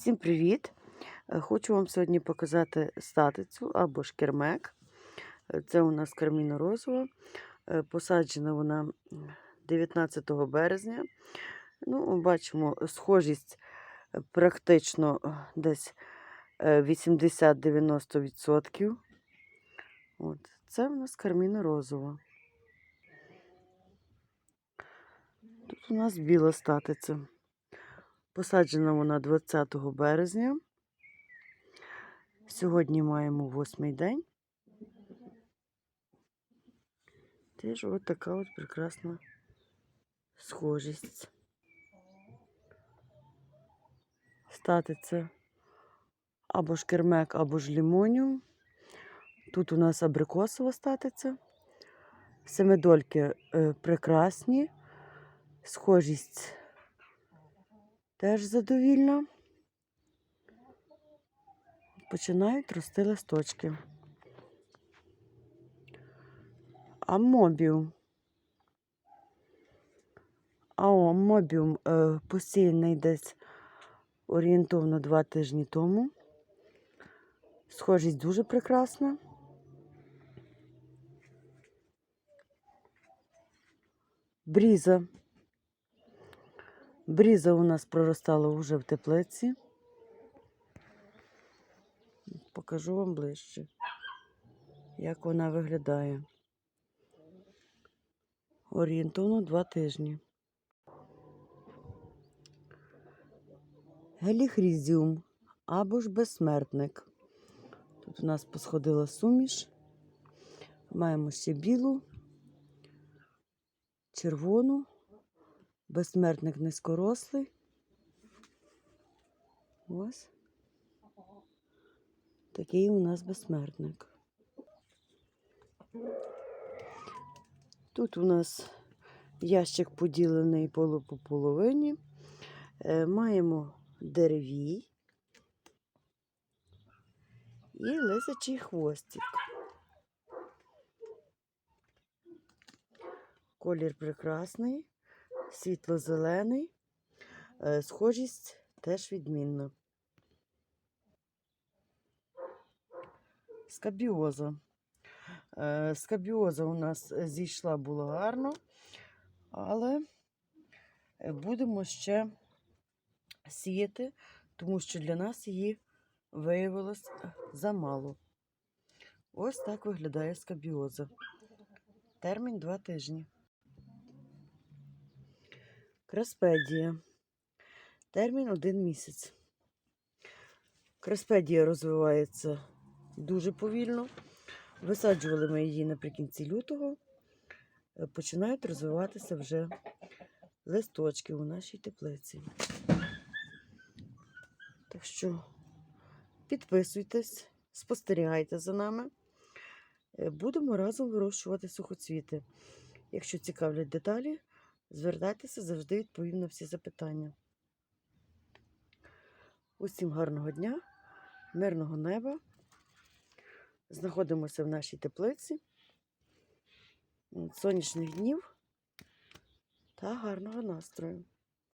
Всім привіт! Е, Хочу вам сьогодні показати статицю або шкермек. Е, Це у нас карміно розова. Е, Посаджена вона 19 березня. Ну, бачимо, схожість практично десь е, 80-90%. От. Це у нас карміно розова. Тут у нас біла статиця. Посаджена вона 20 березня. Сьогодні маємо восьмий день. Теж от така от прекрасна схожість. Статиця або ж кермек, або ж лімоніум. Тут у нас абрикосова статиця. Семидольки е, прекрасні. Схожість теж задовільна. Починають рости листочки. Аммобіум. А аммобіум е, посіяний десь орієнтовно два тижні тому. Схожість дуже прекрасна. Бріза. Бріза у нас проростала вже в теплиці. Покажу вам ближче, як вона виглядає. Орієнтовно два тижні. Геліхрізіум або ж безсмертник. Тут у нас посходила суміш. Маємо ще білу, червону, безсмертник низькорослий. Ось. Такий у нас безсмертник. Тут у нас ящик поділений полу по половині. Е, Маємо деревій і лисячий хвостик. Колір прекрасний, світло-зелений, Е, схожість теж відмінна. Скабіоза. Е, Скабіоза у нас зійшла було гарно, але е, будемо ще сіяти, тому що для нас її виявилось замало. Ось так виглядає скабіоза. Термін 2 тижні. Краспедія. Термін 1 місяць. Краспедія розвивається дуже повільно. Висаджували ми її наприкінці лютого. Е, Починають розвиватися вже листочки у нашій теплиці. Так що підписуйтесь, спостерігайте за нами. Е, Будемо разом вирощувати сухоцвіти. Якщо цікавлять деталі, звертайтеся, завжди відповім на всі запитання. Усім гарного дня, мирного неба. Знаходимося в нашій теплиці. Сонячних днів та гарного настрою.